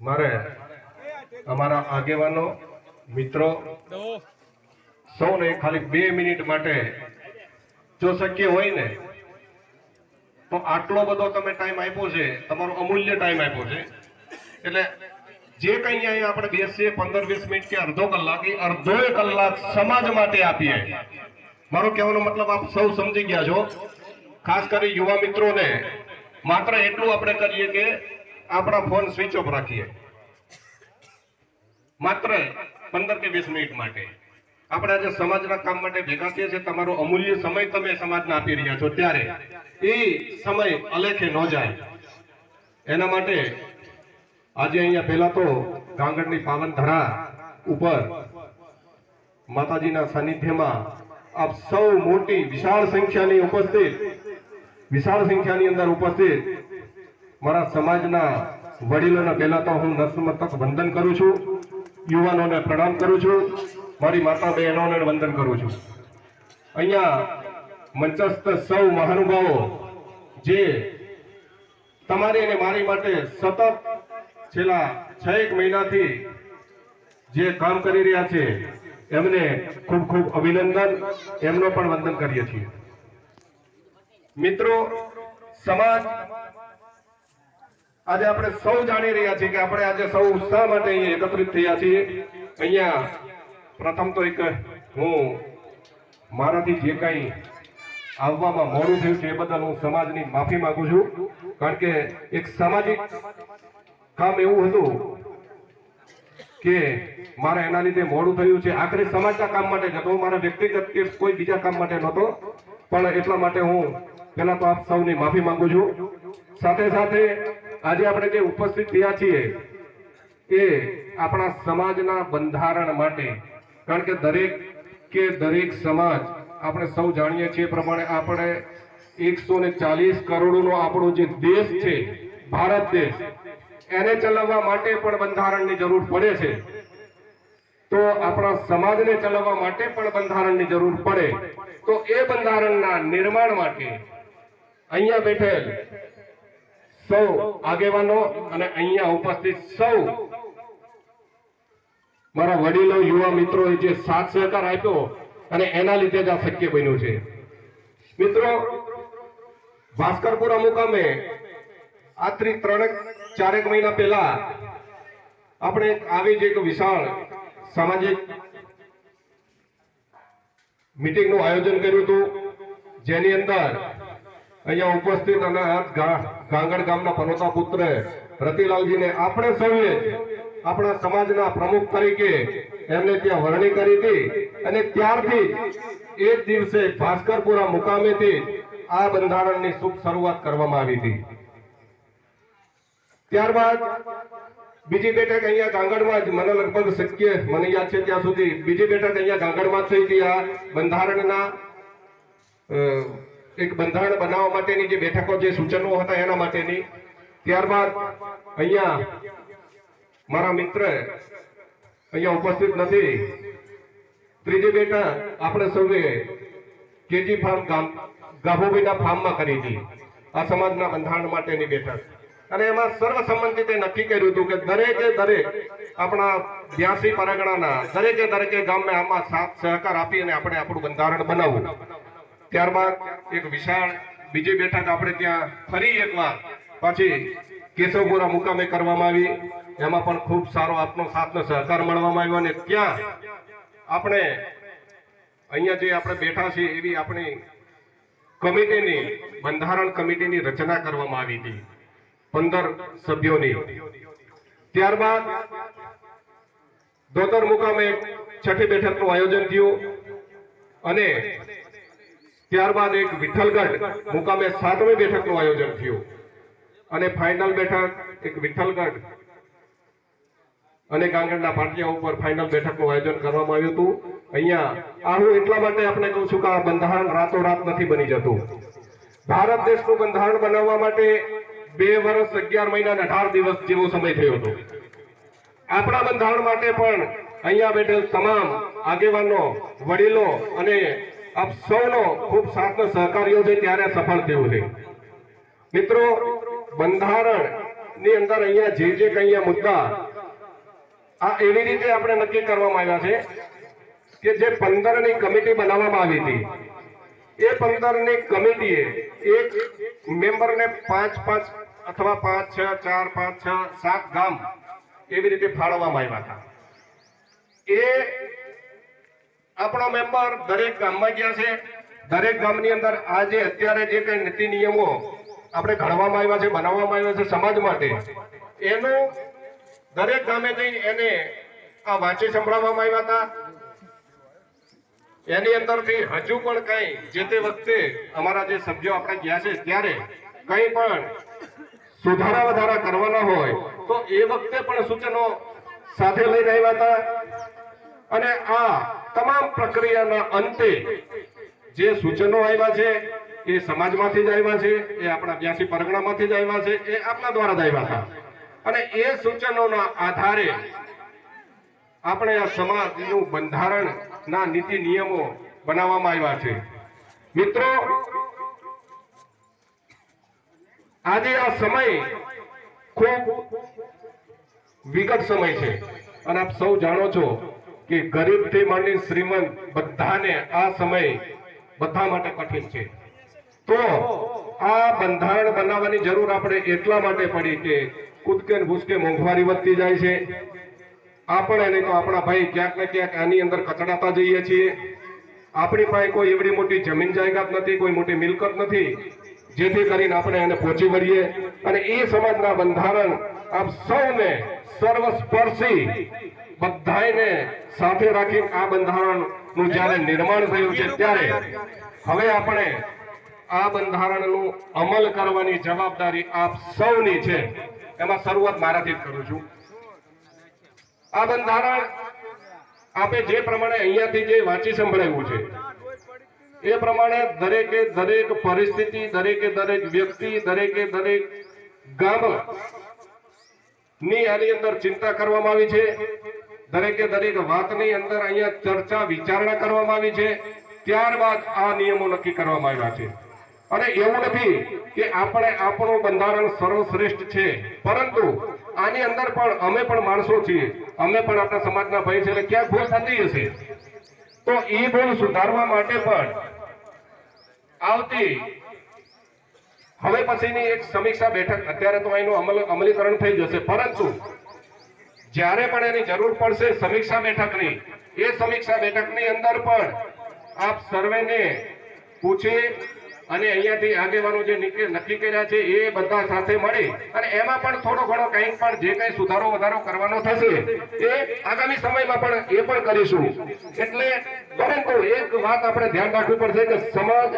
મારે અમારા આગેવાનો, મિત્રો, સૌને ખાલી બે મિનિટ માટે જો શક્ય હોય ને, તો આટલો બધો તમે ટાઈમ આપ્યો છે, તમારો અમૂલ્ય ટાઈમ આપ્યો છે. એટલે જે કંઈ અહીંયા આપણે બેસીએ, પંદર વીસ મિનિટ કે અડધો કલાક, એ અડધો કલાક સમાજ માટે આપીએ. મારો કહેવાનો મતલબ આપ સૌ સમજી ગયા છો. ખાસ કરી યુવા મિત્રોને, માત્ર એટલું આપણે કરીએ કે આપણા ફોન સ્વિચ ઓફ રાખીએ. માત્ર પંદર કે વીસ મિનિટ માટે. આપણે આજે સમાજના કામ માટે ભેગા થઈએ છીએ. તમારો અમૂલ્ય સમય તમે સમાજને આપી રહ્યા છો ત્યારે. એ સમય અલેખે ન જાય. એના માટે આજે અહીંયા પહેલા તો ગાંગડની પાવન ધરા ઉપર માતાજીના સાનિધ્યમાં આપ સૌ મોટી વિશાળ સંખ્યાની ઉપસ્થિત, વિશાળ સંખ્યાની અંદર ઉપસ્થિત મારા સમાજના વડીલોને પહેલા તો હું નસમતક વંદન કરું છું. યુવાનોને પ્રણામ કરું છું. મારી માતા બહેનોને વંદન કરું છું. અહીંયા મંચસ્થ સૌ મહાનુભાવો, જે તમારી અને મારી માટે સતત છેલ્લા છ એક મહિનાથી જે કામ કરી રહ્યા છે, એમને ખૂબ ખૂબ અભિનંદન. એમનો પણ વંદન કરીએ છીએ. મિત્રો, સમાજ આજે આપણે સૌ જાણી રહ્યા છીએ કે આપણે આજે સૌ ઉત્સાહ માટે અહીંયા એકત્રિત થયા છીએ? અહીંયા પ્રથમ તો એક હું મારાથી જે કાંઈ આવવામાં મોડું થયું છે એ બદલ હું સમાજની માફી માંગુ છું. કારણ કે એક સામાજિક કામ એવું હતું કે મારે એના લીધે મોડું થયું છે. આખરે સમાજના કામ માટે જ હતો. મારા વ્યક્તિગત કે કોઈ બીજા કામ માટે નહોતો. પણ એટલા માટે હું પહેલા તો આપ સૌની માફી માંગુ છું. સાથે સાથે આજે આપણે જે ઉપસ્થિત થયા છીએ એ આપણા સમાજના બંધારણ માટે. કારણ કે દરેક કે દરેક સમાજ આપણે સૌ જાણીએ છીએ પ્રમાણે આપણે એકસો ને ચાલીસ કરોડનો આપણો જે દેશ છે, ભારત દેશ, એને ચલાવવા માટે પણ બંધારણની જરૂર પડે છે. તો આપણા સમાજને ચલાવવા માટે પણ બંધારણની જરૂર પડે. તો એ બંધારણના નિર્માણ માટે અહીંયા બેઠેલ સૌ આગેવાનો અને અહીંયા ઉપસ્થિત સૌ. મારા વડીલો, યુવા મિત્રોએ જે સાથ સહકાર આપ્યો અને એના લીધે જ આ શક્ય બન્યું છે. મિત્રો, ભાસ્કરપુરા મુકામે આજથી ત્રણેક ચારેક મહિના પહેલા આપણે આવી જ એક વિશાળ સામાજિક મિટિંગનું આયોજન કર્યું હતું. જેની અંદર અહીંયા ઉપસ્થિત અને આ ગામના પનોતા પુત્ર રતિલાલજીને આપણે સૌએ આપણા સમાજના પ્રમુખ તરીકે એમને ત્યાં વરણી કરી હતી અને ત્યારથી એ દિવસે ભાસ્કરપુરા મુકામેથી આ બંધારણની શુભ શરૂઆત કરવામાં આવી હતી. ત્યારબાદ બીજી બેઠક અહીંયા ગાંગડમાં જ મને લગભગ શક્ય મને યાદ છે ત્યાં સુધી બીજી બેઠક અહીંયા ગાંગડમાં થઈ હતી આ બંધારણના એક બંધારણ બનાવવા માટેની જે બેઠકો, જે સૂચનો હતા એના માટેની, ત્યારબાદ અહીંયા મારા મિત્ર અહીંયા ઉપસ્થિત નથી. ત્રીજી બેઠક આપણે સૌએ કેજી ફાર્મ ગામ ગાભોબીના ફાર્મમાં કરી હતી. આ સમાજના બંધારણ માટેની બેઠક. અને એમાં સર્વસંમતિતે નક્કી કર્યું હતું કે દરેકે દરેક આપણા બ્યાસી પરગણાના દરેકે દરેકે ગામે આમાં સાથ સહકાર આપી અને આપણે આપણું બંધારણ બનાવવું. ત્યારબાદ એક વિશાળ, બીજી બેઠક આપણે ત્યાં ફરી એકવાર પછી કેશવપુરા મુકામે કરવામાં આવી. એમાં પણ ખૂબ સારો આપનો સાથનો સહકાર મળવામાં આવ્યો અને ત્યાં આપણે અહીંયા જે આપણે બેઠા છીએ એવી આપણી કમિટીની, બંધારણ કમિટીની રચના કરવામાં આવી હતી, પંદર સભ્યોની. ત્યારબાદ દોતર મુકામે છઠ્ઠી બેઠકનું આયોજન થયું અને ત્યારબાદ એક વિઠ્ઠલગઢ મુકામે સાતમી બેઠકનું આયોજન થયું. અને ફાઇનલ બેઠક એક વિઠ્ઠલગઢ અને ગાંગડના પાટિયા ઉપર ફાઇનલ બેઠકનું આયોજન કરવામાં આવ્યું હતું. અહીંયા આ હું એટલા માટે આપણે કહું છું કે આ બંધારણ રાતોરાત નથી બની જતું. ભારત દેશનું બંધારણ બનાવવા માટે બે વર્ષ અગિયાર મહિના અઢાર દિવસ જેવો સમય થયો હતો. આપણા બંધારણ માટે પણ અહીંયા બેઠેલ તમામ આગેવાનો, વડીલો અને આપ સૌનો ખૂબ સાથનો સહકાર્યો છે, ત્યારે સફળ થયું છે. મિત્રો બંધારણની અંદર અહીંયા જે જે કંઈ મુદ્દા, આ એવી રીતે આપણે નક્કી કરવામાં આવ્યા છે કે જે પંદરની કમિટી બનાવવામાં આવી હતી. એ પંદરની કમિટીએ એક મેમ્બરને પાંચ પાંચ અથવા પાંચ છ, ચાર પાંચ છ, સાત ગામ એવી રીતે ફાળવવામાં આવ્યા હતા. એ આપણો મેમ્બર દરેક ગામમાં ગયા છે. દરેક ગામની અંદર આ જે અત્યારે જે કઈ નીતિ નિયમો આપણે ઘડવામાં આવ્યા છે, બનાવવામાં આવ્યા છે સમાજ માટે, એનું દરેક ગામે જઈ એને આ વાંચી સંભળાવવામાં આવ્યા હતા. એની અંદરથી હજુ પણ કઈ જે તે વખતે અમારા જે સભ્યો આપણે ગયા છે ત્યારે કઈ પણ સુધારા વધારા કરવાના હોય, તો એ વખતે પણ સૂચનો સાથે લઈને આવ્યા હતા. અને આ તમામ પ્રક્રિયાના અંતે જે સૂચનો આવ્યા છે, એ સમાજમાંથી જ આવ્યા છે, એ આપણા બ્યાસી પરગણામાંથી જ આવ્યા છે, એ આપણા દ્વારા જ આવ્યા હતા. અને એ સૂચનોના આધારે આપણે આ સમાજનું બંધારણના નીતિ નિયમો બનાવવામાં આવ્યા છે. મિત્રો, આજે આ સમય ખૂબ વિગત સમય છે. અને આપ સૌ જાણો છો કે ગરીબથી માંડી શ્રીમંત બધાને આ સમય બધા માટે કઠિન છે. તો આ બંધારણ બનાવવાની જરૂર આપણે એટલા માટે પડી કે કૂદકે ભૂસકે મોંઘવારી વધતી જાય છે. આપણે નહીં તો આપણા ભાઈ ક્યાંક ને ક્યાંક આની અંદર કચડાતા જઈએ છીએ. આપણી પાસે કોઈ એવડી મોટી જમીન જાયદાદ નથી, કોઈ મોટી મિલકત નથી. જેથી કરીને આપણે એને પહોંચી વળીએ અને એ સમાજના બંધારણ આપ સૌને સર્વસ્પર્શી બધાને સાથે રાખી આ બંધારણનું જ્યારે નિર્માણ થયું છે ત્યારે હવે આપણે આ બંધારણનું અમલ કરવાની જવાબદારી આપ સૌની છે. એમાં શરૂઆત મારાથી જ કરું છું. આ બંધારણ આપે જે પ્રમાણે અહીંયાથી જે વાંચી સંભળાવ્યું છે, એ પ્રમાણે દરેકે દરેક પરિસ્થિતિ, દરેકે દરેક વ્યક્તિ, દરેકે દરેક ગામની આની અંદર ચિંતા કરવામાં આવી છે. દરેકે દરેક વાતની અંદર અહીંયા ચર્ચા વિચારણા કરવામાં આવી છે. ત્યારબાદ આ નિયમો નક્કી કરવામાં આવ્યા છે. અને એવું નથી કે આપણે આપણું બંધારણ સર્વશ્રેષ્ઠ છે. પરંતુ આની અંદર પણ અમે પણ માણસો છીએ. અમે પણ આપણા સમાજના ભાઈ છે એટલે ક્યાંક ભૂલ થતી હશે. તો એ ભૂલ સુધારવા માટે પણ આવતી હવે પછીની એક સમીક્ષા બેઠક, અત્યારે તો એનું અમલ અમલીકરણ થઈ જશે. પરંતુ જ્યારે પણ એની જરૂર પડશે, સમીક્ષા બેઠકની, એ સમીક્ષા બેઠકની અંદર પણ આપ સર્વેને પૂછી અને અહીંયાથી આગેવાનો જે નક્કી કર્યા છે, એ બધા સાથે મળી અને એમાં પણ થોડો ઘણો કંઈક પણ જે કંઈ સુધારો વધારો કરવાનો થશે, એ આગામી સમયમાં પણ એ પણ કરીશું. એટલે પરંતુ એક વાત આપણે ધ્યાન રાખવું પડશે કે સમાજ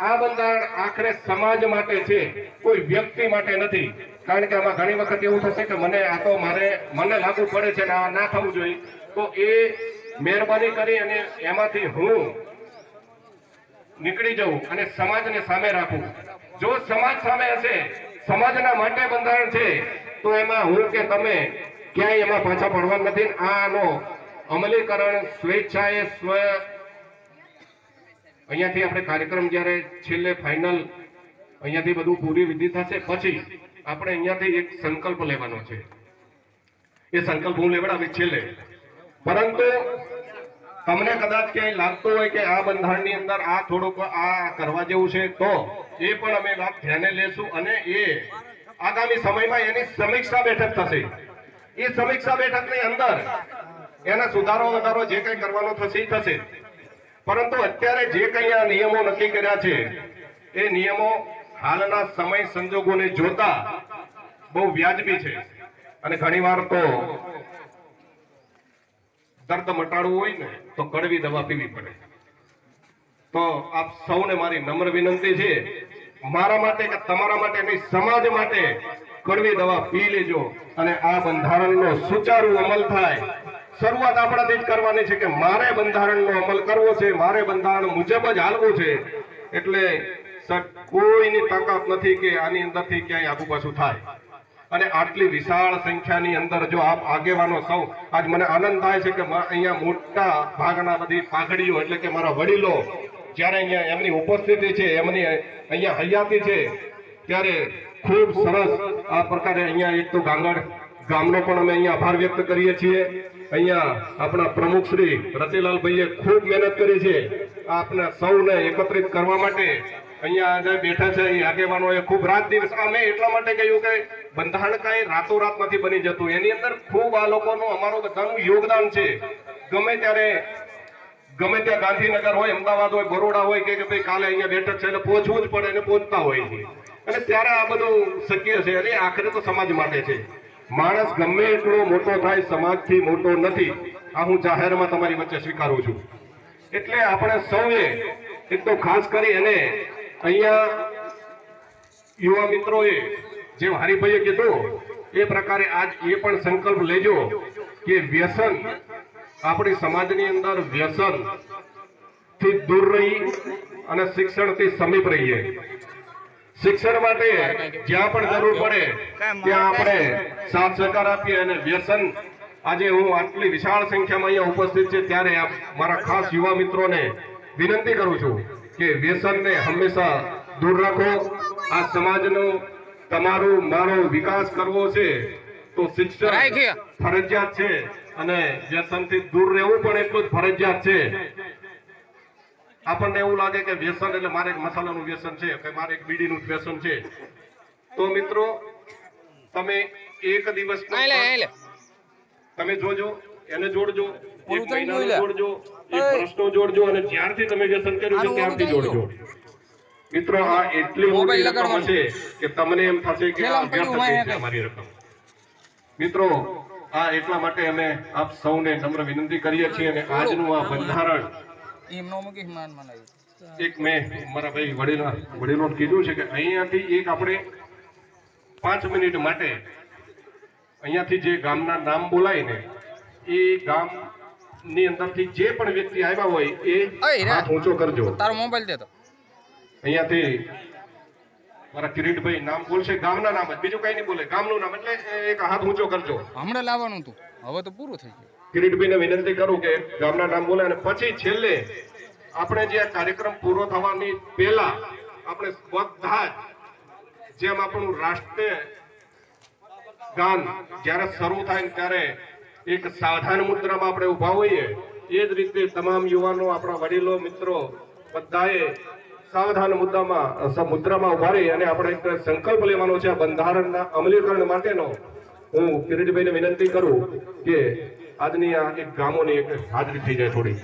આ બંધારણ આખરે સમાજ માટે છે, કોઈ વ્યક્તિ માટે નથી. કારણ કે આમાં ઘણી વખત એવું થશે કે મને આ તો મારે મને લાગુ પડે છે ને આ ના થવું જોઈએ. તો એ મહેરબાની કરી અને એમાંથી હું નીકળી જવું અને સમાજને સામે રાખું. જો સમાજ સામે હશે, સમાજના માટે બંધારણ છે, તો એમાં હું કે તમે ક્યાંય એમાં પાછા પડવા નથી. આનો અમલીકરણ, સ્વેચ્છાએ સ્વ અહીંયાથી આપણે કાર્યક્રમ જ્યારે છેલ્લે ફાઇનલ અહીંયાથી બધું પૂરી વિધિ થશે. પછી આપણે અહીંયાથી એક સંકલ્પ લેવાનો છે. એ સંકલ્પ હું લેવડાવીશ છેલ્લે. પરંતુ તમને કદાચ ક્યાંય લાગતું હોય કે આ બંધારણની અંદર આ થોડુંક આ કરવા જેવું છે, તો એ પણ અમે વાત ધ્યાને લેશું અને એ આગામી સમયમાં એની સમીક્ષા બેઠક થશે. એ સમીક્ષા બેઠકની અંદર એના સુધારો વધારો જે કંઈ કરવાનો થશે એ થશે. પરંતુ અત્યારે જે કંઈ આ નિયમો નક્કી કર્યા છે, એ નિયમો હાલના સમય સંજોગોને જોતા બહુ વ્યાજબી છે. અને ઘણીવાર તો દર્દ મટાડવું હોય ને, તો કડવી દવા પીવી પડે. તો આપ સૌને મારી નમ્ર વિનંતી છે, મારા માટે કે તમારા માટે નહીં, સમાજ માટે કડવી દવા પી લેજો. અને આ બંધારણનો સુચારુ અમલ થાય. શરૂઆત આપણાથી જ કરવાની છે કે મારે બંધારણનો અમલ કરવો છે, મારે બંધારણ મુજબ જ હાલવું છે. એટલે કોઈની તાકાત નથી કે આની અંદરથી ક્યાંય આગુ પાછું થાય. અને આટલી વિશાળ સંખ્યાની અંદર જો આપ આગેવાનો સૌ, આજ મને આનંદ થાય છે કે અહીંયા મોટા ભાગના બધી પાઘડીઓ, એટલે કે મારા વડીલો, જ્યારે અહીંયા એમની ઉપસ્થિતિ છે, એમની અહીંયા હયાતી છે, ત્યારે ખૂબ સરસ આ પ્રકારે અહીંયા એક તો ગાંગડ ગામનો પણ અમે અહીંયા આભાર વ્યક્ત કરીએ છીએ. અહીંયા આપણા પ્રમુખ શ્રી રતિલાલભાઈએ ખૂબ મહેનત કરી છે. આપના સૌને એકત્રિત કરવા માટે અહીંયા જે બેઠા છે એ આગેવાનોએ ખૂબ રાત દિવસ અમે એટલા માટે કહ્યું કે બંધારણ કાંઈ રાતોરાત નથી બની જતું. એની અંદર ખૂબ આ લોકોનું અમારું બધાનું યોગદાન છે. ગમે ત્યારે ગમે ત્યાં ગાંધીનગર હોય, અમદાવાદ હોય, બરોડા હોય કે ભાઈ કાલે અહીંયા બેઠક છે એટલે પહોંચવું જ પડે અને પહોંચતા હોય. અને ત્યારે આ બધું શક્ય છે અને આખરે તો સમાજ માટે છે. માણસ ગમે એટલો મોટો થાય, સમાજથી મોટો નથી. આ હું જાહેરમાં તમારી વચ્ચે સ્વીકારું છું. એટલે આપણે સૌએ એક તો ખાસ કરી અને અહીંયા યુવા મિત્રોએ જેમ હરિભાઈએ કીધું, એ પ્રકારે આજ એ પણ સંકલ્પ લેજો કે વ્યસન આપણી સમાજની અંદર વ્યસનથી દૂર રહી અને શિક્ષણથી સમીપ રહીએ. શિક્ષણ માટે જ્યાં પણ જરૂર પડે, ત્યાં આપણે સાથ સહકાર આપીએ અને વ્યસન આજે હું આટલી વિશાળ સંખ્યામાં અહીંયા ઉપસ્થિત છે, ત્યારે મારા ખાસ યુવા મિત્રોને વિનંતી કરું છું. કે વ્યસનને હંમેશા દૂર રાખો. આ સમાજનો તમારો મારો વિકાસ કરવો છે તો શિક્ષણ ફરજિયાત છે અને વ્યસનથી દૂર રહેવું પણ એટલું જ ફરજિયાત છે. આપણને એવું લાગે કે વ્યસન એટલે મારે એક મસાલાનું વ્યસન છે કે મારે એક બીડીનું વ્યસન છે. તો મિત્રો તમે એક દિવસ તમે જોજો એને જોડજો. એક મહિનાનું જોડજો એક વર્ષનો જોડજો અને જ્યારથી તમે વ્યસન કર્યું છે ત્યારથી જોડજો. મિત્રો આ એટલી મોટી રકમ હશે કે તમને એમ થશે કે આ વ્યર્થ છે અમારી રકમ. મિત્રો આ એટલા માટે અમે આપ સૌને નમ્ર વિનંતી કરીએ છીએ અને આજનું આ બંધારણ એક મેં મારા ભાઈ વડીલો વડીલો કીધું છે કે અહીંયાથી એક આપણે પાંચ મિનિટ માટે અહીંયાથી જે ગામના નામ બોલાય ને એ ગામની અંદરથી જે પણ વ્યક્તિ આવ્યા હોય એ હાથ ઊંચો કરજો. તારો મોબાઈલ દે તો. અહીંયાથી મારા કિરીટભાઈ નામ બોલશે ગામના નામ જ. બીજું કઈ નહીં બોલે. ગામનું નામ એટલે એક હાથ ઊંચો કરજો. હમણાં લાવવાનું હતું હવે તો પૂરું થઈ ગયું. કિરીટભાઈને વિનંતી કરું કે ગામના નામ બોલે અને પછી છેલ્લે આપણે જે આ કાર્યક્રમ પૂરો થવાની પહેલા આપણે બધા જ જેમ આપણું રાષ્ટ્રીય ગાન જ્યારે શરૂ થાય ત્યારે એક સાવધાન મુદ્રામાં આપણે ઊભા હોઈએ, એ જ રીતે તમામ યુવાનો, આપણા વડીલો, મિત્રો, બધાએ સાવધાન મુદ્દામાં મુદ્રામાં ઊભા રહી અને આપણે એક સંકલ્પ લેવાનો છે બંધારણના અમલીકરણ માટેનો. હું કિરીટભાઈને વિનંતી કરું કે આજની આ એક ગામોની એક હાજરી થઈ જાય થોડી.